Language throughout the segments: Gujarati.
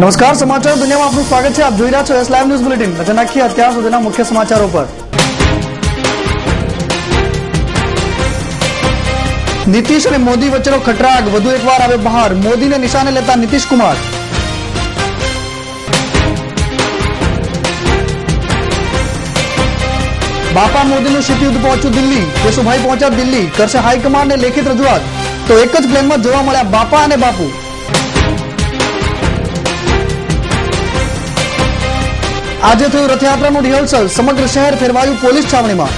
નમસ્કાર, સમાચાર દુનિયામાં આપનું સ્વાગત છે. આપ જોઈ રહ્યા છો એસ લાઈવ ન્યૂઝ બુલેટિન નજર નાખીએ અત્યાર સુધીના મુખ્ય સમાચારો પર. નીતિશ અને મોદી વચ્ચેનો ખટરાગ. વધુ એકવાર આવે બહાર. મોદીને નિશાને લેતા નીતિશ બાપા મોદીનું શીતયુદ્ધ પહોંચ્યું દિલ્હી. કેશુભાઈ પહોંચ્યા દિલ્હી. કરશે હાઈકમાન્ડને લેખિત રજૂઆત. તો એક જ પ્લેનમાં જોવા મળ્યા બાપા અને બાપુ. આજે થયું રથયાત્રાનું રિહર્સલ. સમગ્ર શહેર ફેરવાયું પોલીસ છાવણીમાં.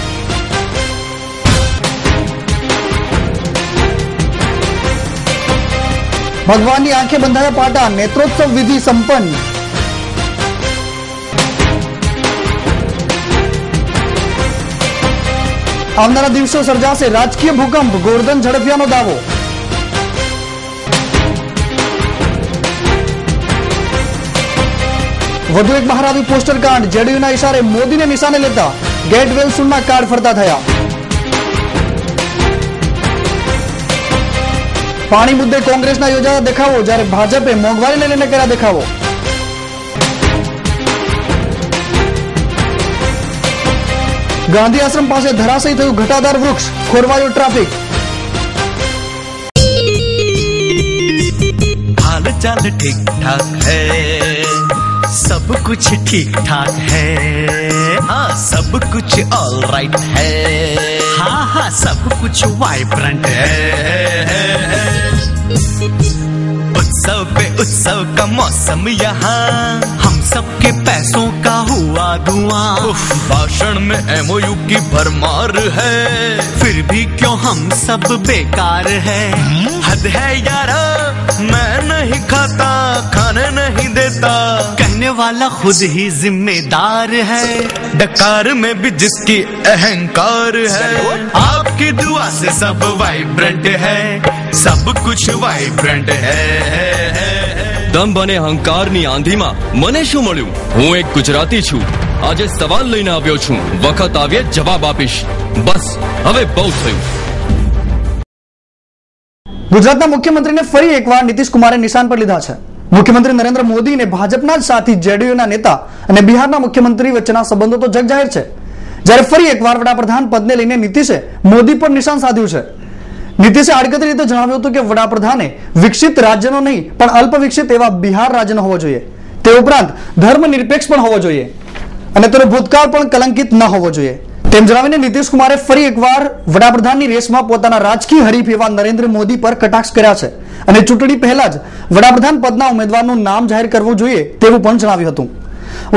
ભગવાનની આંખે બંધાયા પાટા, નેત્રોત્સવ વિધિ સંપન્ન. આવનારા દિવસો સર્જાશે રાજકીય ભૂકંપ, ગોરધન ઝડપિયાનો દાવો. वु एक महारावी पोस्टर कांड जेडीयू इशारे, मोदी ने निशाने लेता। गेट वेल सुन कार्ड फरता थया पानी मुद्दे कांग्रेस ना योजा देखा जारे भाजपे मोघवारी ने लेने करा देखा गांधी आश्रम पास धराशयी थू घटादार वृक्ष खोरवायो ट्राफिक चाल ठीक ठाक है। सब कुछ ठीक ठाक है। हाँ सब कुछ ऑल राइट है। हाँ हाँ सब कुछ वाइब्रेंट है। उत्सव पे उत्सव का मौसम यहाँ, हम सबके पैसों का हुआ धुआँ। भाषण में एमओयू की भरमार है। फिर भी क्यों हम सब बेकार है? हद है यारा, मैं नहीं खाता, खाने नहीं देता। वाला खुद ही जिम्मेदार है डकार में भी जिसकी अहंकार है आपकी दुआ से सब वाइब्रेंट है सब कुछ वाइब्रेंट है દંભ અને અહંકારની આંધીમાં મને શું મળ્યું હું એક ગુજરાતી છું આજે સવાલ લઈને આવ્યો છું વખત આવ્યે જવાબ આપીશ બસ હવે બહુ થયું ગુજરાતના મુખ્યમંત્રીને ફરી એકવાર નીતિશ કુમારે નિશાન પર લીધા છે મુખ્યમંત્રી નરેન્દ્ર મોદી અને ભાજપના જ સાથી જેડીયુના નેતા અને બિહારના મુખ્યમંત્રી વચ્ચેના સંબંધો તો જગજાહેર છે. જ્યારે ફરી એકવાર વડાપ્રધાન પદને લઈને નીતિશે, મોદી પર નિશાન સાધ્યું છે. નીતિશે આડકતરી રીતે જણાવ્યું હતું કે વડાપ્રધાને વિકસિત રાજ્યનો નહીં, પણ અલ્પ વિકસિત એવા બિહાર રાજ્યનો હોવો જોઈએ. તે ઉપરાંત ધર્મ નિરપેક્ષ પણ હોવો જોઈએ અને તેનો ભૂતકાળ પણ કલંકિત ન હોવો જોઈએ. તેમ જણાવીને નીતિશ કુમારે ફરી એકવાર વડાપ્રધાનની રેસમાં પોતાના રાજકીય હરીફ એવા નરેન્દ્ર મોદી પર કટાક્ષ કર્યા છે. અને ચૂંટણી પહેલા જ વડાપ્રધાન પદના ઉમેદવારનું નામ જાહેર કરવું જોઈએ તેવું પણ જણાવ્યું હતું.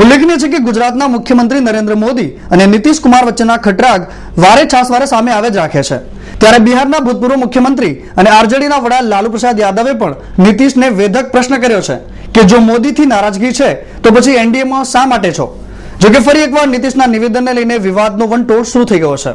ઉલ્લેખનીય છે કે ગુજરાતના મુખ્યમંત્રી નરેન્દ્ર મોદી અને નીતિશ કુમાર વચ્ચેના ખટરાગ વારે છાસવારે સામે આવે જ રાખે છે. ત્યારે બિહારના ભૂતપૂર્વ મુખ્યમંત્રી અને આરજેડીના વડા લાલુ પ્રસાદ યાદવે પણ નીતિશને વેધક પ્રશ્ન કર્યો છે કે જો મોદીથી નારાજગી છે, તો પછી એનડીએમાં શા માટે છો? જોકે ફરી એકવાર નીતિશના નિવેદનને લઈને વિવાદનો વંટોળ શરૂ થઈ ગયો છે.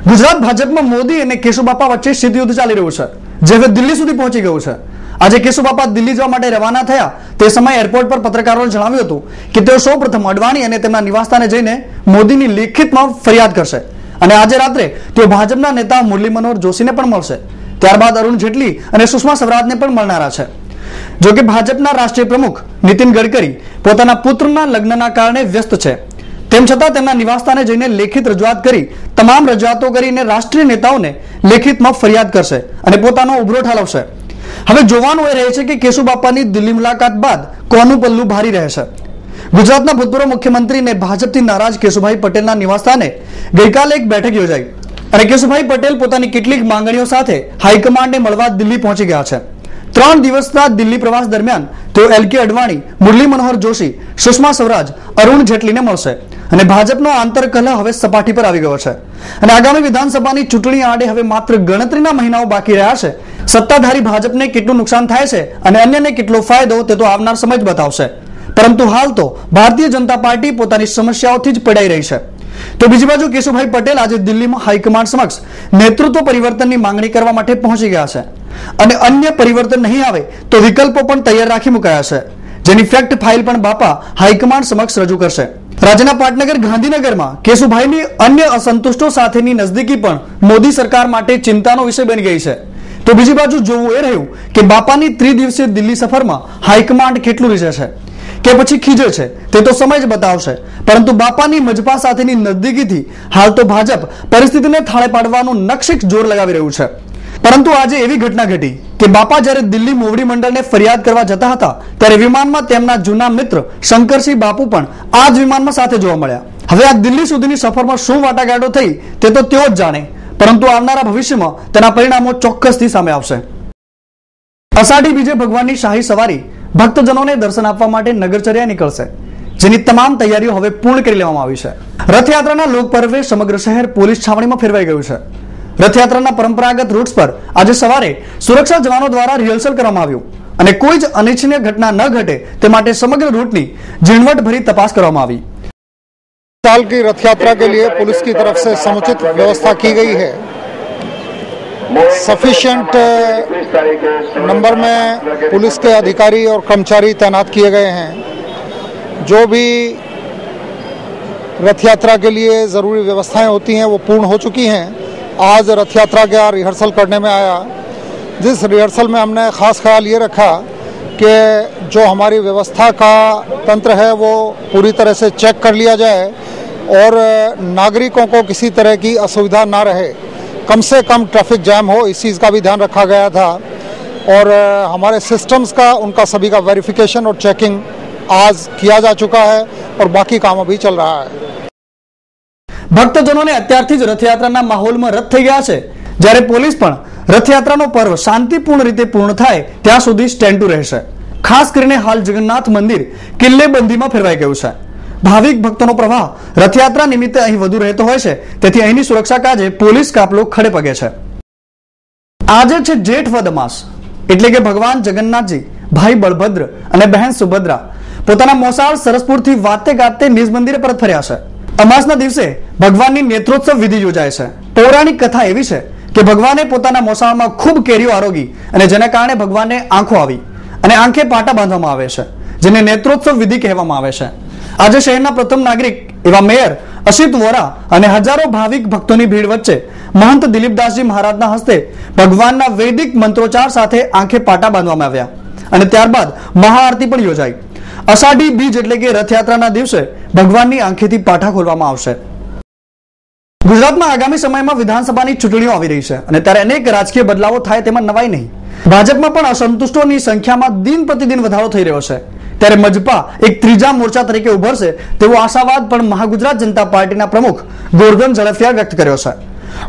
ગુજરાત ભાજપમાં મોદી અને કેશુબાપા વચ્ચે શીતયુદ્ધ ચાલી રહ્યું છે. જે હવે દિલ્હી સુધી પહોંચી ગયું છે. આજે કેશુબાપા દિલ્હી જવા માટે રવાના થયા તે સમયે એરપોર્ટ પર પત્રકારોને જણાવ્યું હતું કે તેઓ સૌપ્રથમ અડવાણી અને તેમના નિવાસસ્થાને જઈને મોદીની લેખિતમાં ફરિયાદ કરશે અને આજે રાત્રે તેઓ ભાજપના નેતા મુરલી મનોહર જોશીને પણ મળશે. ત્યારબાદ અરુણ જેટલી અને સુષ્મા સ્વરાજને પણ મળનારા છે. જોકે ભાજપના રાષ્ટ્રીય પ્રમુખ નીતિન ગડકરી પોતાના પુત્રના લગ્નના કારણે વ્યસ્ત છે. તેમ છતાં તેમના નિવાસસ્થાને જઈને લેખિત રજૂઆત કરી, તમામ રજૂઆતો કરીને રાષ્ટ્રીય નેતાઓને લેખિતમાં ફરિયાદ કરશે અને પોતાનો ઉભરો ઠાલવશે. હવે જોવાનું એ રહે છે કે કેશુબાપાની દિલ્હી મુલાકાત બાદ કોનું પલ્લું ભારી રહેશે ગુજરાતના ભૂતપૂર્વ મુખ્યમંત્રી અને ભાજપથી નારાજ કેશુભાઈ પટેલના નિવાસસ્થાને ગઈકાલે એક બેઠક યોજાઈ અને કેશુભાઈ પટેલ પોતાની કેટલીક માંગણીઓ સાથે હાઈકમાન્ડને મળવા દિલ્હી પહોંચી ગયા છે. ત્રણ દિવસના દિલ્હી પ્રવાસ દરમિયાન તેઓ એલ કે અડવાણી, મુરલી મનોહર જોશી, સુષ્મા સ્વરાજ, અરુણ જેટલીને મળશે. અને ભાજપનો આંતરકલહ હવે સપાટી પર આવી ગયો છે. અને આગામી વિધાનસભાની ચૂંટણી આડે હવે માત્ર ગણતરીના મહિનાઓ બાકી રહ્યા છે. સત્તાધારી ભાજપને કેટલું નુકસાન થાય છે અને અન્યને કેટલો ફાયદો તે તો આવનાર સમય જ બતાવશે. પરંતુ હાલ તો ભારતીય જનતા પાર્ટી પોતાની સમસ્યાઓથી જ પડાઈ રહી છે. તો બીજી બાજુ કેશુભાઈ પટેલ આજે દિલ્હીમાં હાઈકમાન્ડ સમક્ષ નેતૃત્વ પરિવર્તનની માંગણી કરવા માટે પહોંચી ગયા છે. અને અન્ય પરિવર્તન નહીં આવે તો વિકલ્પો પણ તૈયાર રાખી મુકાયા છે. જેની ફેક્ટ ફાઇલ પણ બાપા હાઈકમાન્ડ સમક્ષ રજૂ કરશે. રાજ્યના પાટનગર, ગાંધીનગરમાં કેશુભાઈની અન્ય અસંતુષ્ટો સાથેની નજદીકી પણ મોદી સરકાર માટે ચિંતાનો વિષય બની ગઈ છે. તો બીજી બાજુ જોવું એ રહ્યું કે બાપાની ત્રિદિવસીય દિલ્હી સફરમાં હાઈકમાન્ડ કેટલું રીઝે છે? કે પછી ખીજે છે? તે તો સમય જ બતાવશે. પરંતુ બાપાની મજપા સાથેની નજદીકીથી હાલ તો ભાજપ પરિસ્થિતિને થાળે પાડવાનું નક્ષિક જોર લગાવી રહ્યું છે. પરંતુ આજે એવી ઘટના ઘટી કે બાપા જ્યારે દિલ્હી મોવડી મંડળને ફરિયાદ કરવા જતા હતા, ત્યારે વિમાનમાં તેમના જૂના મિત્ર શંકરસિંહ બાપુ પણ આ જ વિમાનમાં સાથે જોવા મળ્યા. હવે આ દિલ્હી સુધીની સફરમાં શું વાટાઘાટો થઈ તે તો તેઓ જ જાણે, પરંતુ આવનારા ભવિષ્યમાં તેના પરિણામો ચોક્કસથી સામે આવશે. અષાઢી બીજે ભગવાનની શાહી સવારી ભક્તજનોને દર્શન આપવા માટે નગરચર્યા નીકળશે, જેની તમામ તૈયારીઓ હવે પૂર્ણ કરી લેવામાં આવી છે. રથયાત્રાના લોકપર્વે સમગ્ર શહેર પોલીસ છાવણીમાં ફેરવાઈ ગયું છે. રથયાત્રાના પરંપરાગત રૂટ્સ પર આજે સવારે સુરક્ષા જવાનો દ્વારા રિહર્સલ કરવામાં આવ્યું અને કોઈ જ અનિચ્છનીય ઘટના ન ઘટે તે માટે સમગ્ર રૂટની ઝીણવટભરી તપાસ કરવામાં આવી साल की रथ यात्रा के लिए पुलिस की तरफ से समुचित व्यवस्था की गई है सफिशिएंट नंबर में पुलिस के अधिकारी और कर्मचारी तैनात किए गए हैं जो भी रथ यात्रा के लिए ज़रूरी व्यवस्थाएं होती हैं वो पूर्ण हो चुकी हैं आज रथ यात्रा का रिहर्सल करने में आया। जिस रिहर्सल में हमने ख़ास ख्याल ये रखा कि जो हमारी व्यवस्था का तंत्र है, वो पूरी तरह से चेक कर लिया जाए और नागरिकों को किसी तरह की असुविधा ना रहे। कम से कम ट्रैफ़िक जैम हो, इस चीज़ का भी ध्यान रखा गया था और हमारे सिस्टम्स का, उनका सभी का वेरिफिकेशन और चेकिंग आज किया जा चुका है और बाकी काम अभी चल रहा है। ભક્તજનોને અત્યારથી જ રથયાત્રાના માહોલમાં રથ થઈ ગયા છે. જ્યારે પોલીસ પણ રથયાત્રાનો પર્વ શાંતિપૂર્ણ રીતે પૂર્ણ થાય, ત્યાં સુધી સ્ટેન્ડ રહેશે. ખાસ કરીને હાલ જગન્નાથ મંદિર કિલ્લેબંધીમાં ફેરવાઈ ગયું છે. ભાવિક ભક્તોનો પ્રવાહ રથયાત્રા નિમિત્તે અહીં વધુ રહેતો હોય છે. તેથી અહીંની સુરક્ષા કાજે પોલીસ કાફલો ખડે પગે છે. આજે છે જેઠ વદ માસ. એટલે કે ભગવાન જગન્નાથજી, ભાઈ બળભદ્ર અને બહેન સુભદ્રા પોતાના મોસાળ સરસપુરથી વાતે ગાતે નિજ મંદિરે પરત ફર્યા છે. અમાસના દિવસે ભગવાનની નેત્રોત્સવ વિધિ યોજાય છે. પૌરાણિક કથા એવી છે કે ભગવાને પોતાના મોસાળમાં ખૂબ કેરીઓ આરોગી અને જેના કારણે ભગવાનને આંખો આવી અને આંખે પાટા બાંધવામાં આવે છે, જેને નેત્રોત્સવ વિધિ કહેવામાં આવે છે. આજે શહેરના પ્રથમ નાગરિક એવા મેયર અશિત વોરા અને હજારો ભાવિક ભક્તોની ભીડ વચ્ચે મહંત દિલીપદાસજી મહારાજના હસ્તે ભગવાનના વૈદિક મંત્રોચ્ચાર સાથે આંખે પાટા બાંધવામાં આવ્યા અને ત્યારબાદ મહાઆરતી પણ યોજાઈ. અષાઢી બીજ એટલે કે રથયાત્રાના દિવસે ભગવાનની આંખેથી પાઠા ખોલવામાં આવશે. ગુજરાતમાં આગામી સમયમાં વિધાનસભાની ચૂંટણીઓ આવી રહી છે અને ત્યારે અનેક રાજકીય બદલાવો થાય તેમાં નવાઈ નહીં. ભાજપમાં પણ અસંતુષ્ટોની સંખ્યામાં દિન પ્રતિદિન વધારો થઈ રહ્યો છે. ત્યારે મજપા એક ત્રીજા મોરચા તરીકે ઉભરશે તેવો આશાવાદ પણ મહાગુજરાત જનતા પાર્ટીના પ્રમુખ ગોરધન ઝડફિયા વ્યક્ત કર્યો છે.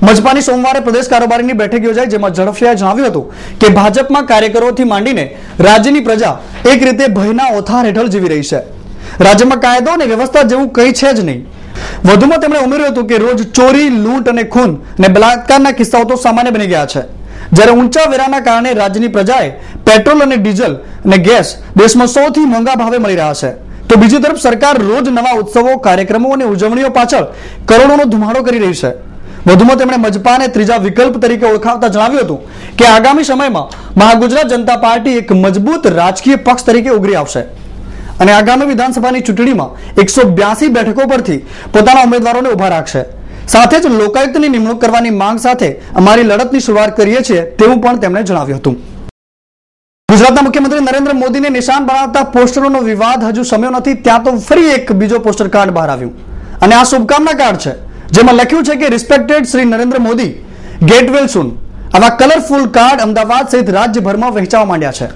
મજપાની સોમવારે પ્રદેશ કારોબારીની બેઠક યોજાઈ, જેમાં ઝડફિયાએ જણાવ્યું હતું કે ભાજપમાં કાર્યકરોથી માંડીને રાજ્યની પ્રજા એક રીતે ભયના ઓથાર હેઠળ જીવી રહી છે. રાજ્યમાં કાયદો અને વ્યવસ્થા જેવું કંઈ છે જ નહીં. વધુમાં તેમણે ઉમેર્યું હતું કે રોજ ચોરી, લૂંટ અને ખૂન અને બલાત્કારના કિસ્સાઓ તો સામાન્ય બની ગયા છે. જ્યારે ઊંચા વેરાના કારણે રાજ્યની પ્રજાએ પેટ્રોલ અને ડીઝલ અને ગેસ દેશમાં સૌથી મોંઘા ભાવે મળી રહ્યા છે. તો બીજી તરફ સરકાર રોજ નવા ઉત્સવો, કાર્યક્રમો અને ઉજવણીઓ પાછળ કરોડોનો ધુમાડો કરી રહી છે. વધુમાં તેમણે મજપાને ત્રીજા વિકલ્પ તરીકે ઓળખાવતા જણાવ્યું હતું કે આગામી સમયમાં મહાગુજરાત જનતા પાર્ટી એક મજબૂત રાજકીય પક્ષ તરીકે ઉભરી આવશે. અને આગામી વિધાનસભાની ચૂંટણીમાં એકસો બ્યાસી બેઠકો પરથી પોતાના ઉમેદવારોને ઊભા રાખશે. સાથે જ લોકાયુક્તની નિમણૂક કરવાની માંગ સાથે અમારી લડતની શરૂઆત કરીએ છીએ તેવું પણ તેમણે જણાવ્યું હતું. ગુજરાતના મુખ્યમંત્રી નરેન્દ્ર મોદીને નિશાન બનાવતા પોસ્ટરોનો વિવાદ હજુ સમ્યો નથી, ત્યાં તો ફરી એક બીજો પોસ્ટર કાર્ડ બહાર આવ્યું. અને આ શુભકામના કાર્ડ છે. જેમાં લખ્યું છે કે respected Shri Narendra Modi get well soon આવા કલરફુલ કાર્ડ અમદાવાદ સહિત રાજ્યભરમાં વહેંચાવા માંડ્યા છે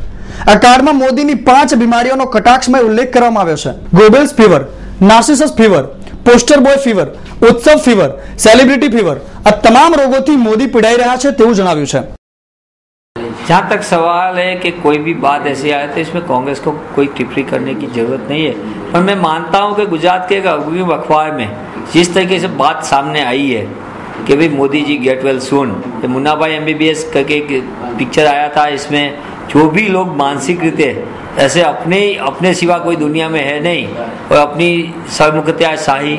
આ કાર્ડમાં મોદીની પાંચ બીમારીઓનો કટાક્ષમય ઉલ્લેખ કરવામાં આવ્યો છે Goebbels fever Narcissus fever poster boy fever ઉત્સવ ફીવર સેલિબ્રિટી ફીવર આ તમામ રોગોથી મોદી પીડાઈ રહ્યા છે તેવું જણાવ્યું છે जहाँ तक सवाल है कि कोई भी बात ऐसी आए तो इसमें कांग्रेस को कोई टिप्पणी करने की जरूरत नहीं है पर मैं मानता हूँ कि गुजरात के एक अग्रिम अखबार में जिस तरीके से बात सामने आई है कि भाई Modi ji get well soon ये मुन्ना भाई एम करके एक पिक्चर आया था इसमें जो भी लोग मानसिक रीते ऐसे अपने अपने सिवा कोई दुनिया में है नहीं और अपनी सरमुखत्या शाही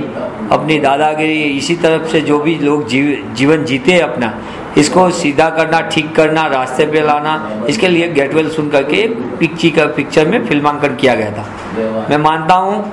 अपनी दादागिरी इसी तरफ़ से जो भी लोग जीव, जीवन जीते हैं अपना इसको सीधा करना ठीक करना रास्ते पे लाना इसके लिए गेटवेल सुन करके पिक्ची का पिक्चर में फिल्मांकन किया गया था। मैं मानता हूँ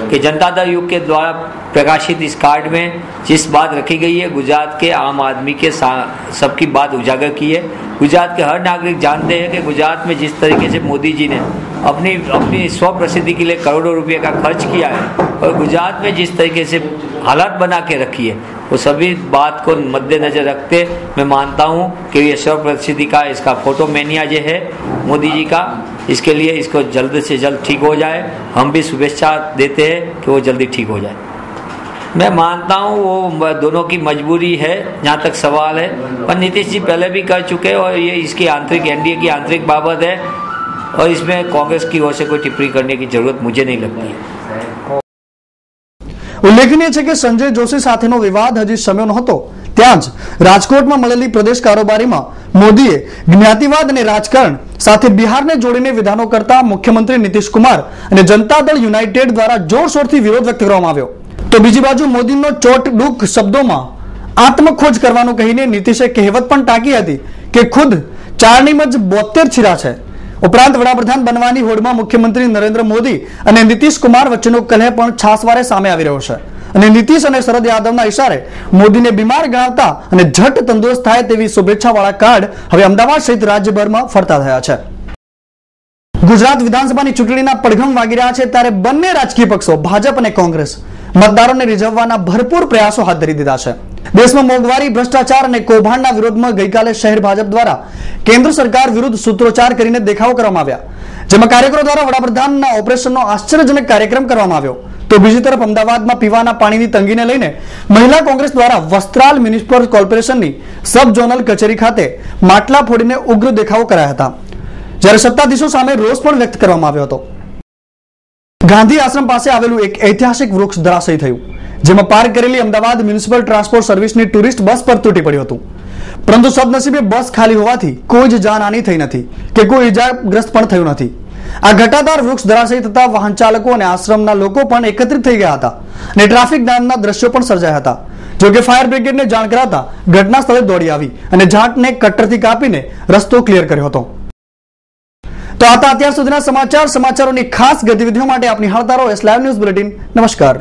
कि जनता दल युग के द्वारा प्रकाशित इस कार्ड में जिस बात रखी गई है, गुजरात के आम आदमी के सबकी बात उजागर की है। गुजरात के हर नागरिक जानते हैं कि गुजरात में जिस तरीके से मोदी जी ने अपनी अपनी स्व प्रसिद्धि के लिए करोड़ों रुपये का खर्च किया है और गुजरात में जिस तरीके से हालात बना के रखी है, वो सभी बात को मद्देनजर रखते मैं मानता हूँ कि ये स्व प्रसिद्धि का, इसका फ़ोटो मैनिया जो है, मोदी जी का। इसके लिए इसको जल्द से जल्द ठीक हो जाए हम भी शुभेच्छा देते हैं कि वो जल्दी ठीक हो जाए मैं मानता हूँ वो दोनों की मजबूरी है जहाँ तक सवाल है पर नीतीश जी पहले भी कर चुके हैं और ये इसकी आंतरिक एनडीए की आंतरिक बाबत है और इसमें कांग्रेस की ओर से कोई टिप्पणी करने की जरूरत मुझे नहीं लगती है ઉલ્લેખનીય છે કે સંજય જોશી સાથેનો વિવાદ હજી શમ્યો નહોતો ત્યાં જ રાજકોટમાં મળેલી પ્રદેશ કારોબારીમાં મોદીએ જ્ઞાતિવાદ અને રાજકારણ સાથે બિહારને જોડીને વિધાનો કરતા મુખ્યમંત્રી નીતિશ કુમાર અને જનતા દળ યુનાઇટેડ દ્વારા જોરશોરથી વિરોધ વ્યક્ત કરવામાં આવ્યો. તો બીજી બાજુ મોદીનો ચોટ ડુક શબ્દોમાં આત્મખોજ કરવાનું કહીને નીતિશે કહેવત પણ ટાંકી હતી કે ખુદ ચારણીમ જ બોતેર છીરા છે. ઉપરાંત વડાપ્રધાન બનવાની હોડમાં મુખ્યમંત્રી નરેન્દ્ર મોદી અને નીતિશ કુમાર વચ્ચેનો કલહ પણ છાસવારે સામે આવી રહ્યો છે. અને નીતિશ અને શરદ યાદવના ઇશારે મોદીને બીમાર ગણાવતા અને ઝટ તંદુરસ્ત થાય તેવી શુભેચ્છાવાળા કાર્ડ હવે અમદાવાદ સહિત રાજ્યભરમાં ફરતા થયા છે. ગુજરાત વિધાનસભાની ચૂંટણીના પડઘમ વાગી રહ્યા છે ત્યારે બંને રાજકીય પક્ષો, ભાજપ અને કોંગ્રેસ, મતદારોને રીઝવવાના ભરપૂર પ્રયાસો હાથ ધરી દીધા છે. દેશમાં મોંઘવારી, ભ્રષ્ટાચાર અને કૌભાંડના વિરોધમાં ગઈકાલે શહેર ભાજપ દ્વારા કેન્દ્ર સરકાર વિરુદ્ધ સૂત્રોચ્ચાર કરીને દેખાવો કરવામાં આવ્યા. જેમાં કાર્યકરો દ્વારા વડાપ્રધાનના ઓપરેશનનો આશ્ચર્યજનક કાર્યક્રમ કરવામાં આવ્યો. તો બીજી તરફ અમદાવાદમાં પીવાના પાણીની તંગીને લઈને મહિલા કોંગ્રેસ દ્વારા વસ્ત્રાલ મ્યુનિસિપલ કોર્પોરેશનની સબ ઝોનલ કચેરી ખાતે માટલા ફોડીને ઉગ્ર દેખાવો કરાયા હતા. જ્યારે સત્તાધીશો સામે રોષ પણ વ્યક્ત કરવામાં આવ્યો હતો. ગાંધી આશ્રમ પાસે આવેલું એક ઐતિહાસિક વૃક્ષ ધરાશય થયું, જેમાં પાર્ક કરેલી અમદાવાદ મ્યુનિસિપલ ટ્રાન્સપોર્ટ સર્વિસની ટુરિસ્ટ બસ પર તૂટી પડ્યું હતું. પરંતુ સદનસીબે બસ ખાલી હોવાથી કોઈ જ જાનહાની થઈ નથી કે કોઈ ઇજાગ્રસ્ત પણ થયું નથી. આ ઘટાદાર વૃક્ષ ધરાશયી થતા વાહન ચાલકો અને આશ્રમના લોકો પણ એકત્રિત થઈ ગયા હતા અને ટ્રાફિક જામના દ્રશ્યો પણ સર્જાયા હતા. જોકે ફાયર બ્રિગેડને જાણ કરાતા ઘટના સ્થળે દોડી આવી અને ઝાટને કટ્ટરથી કાપીને રસ્તો ક્લિયર કર્યો હતો. તો આ અત્યાર સુધીના સમાચાર. સમાચારોની ખાસ ગતિવિધિઓ માટે આપની હાલતારો એસ લાઈવ ન્યૂઝ બુલેટિન નમસ્કાર.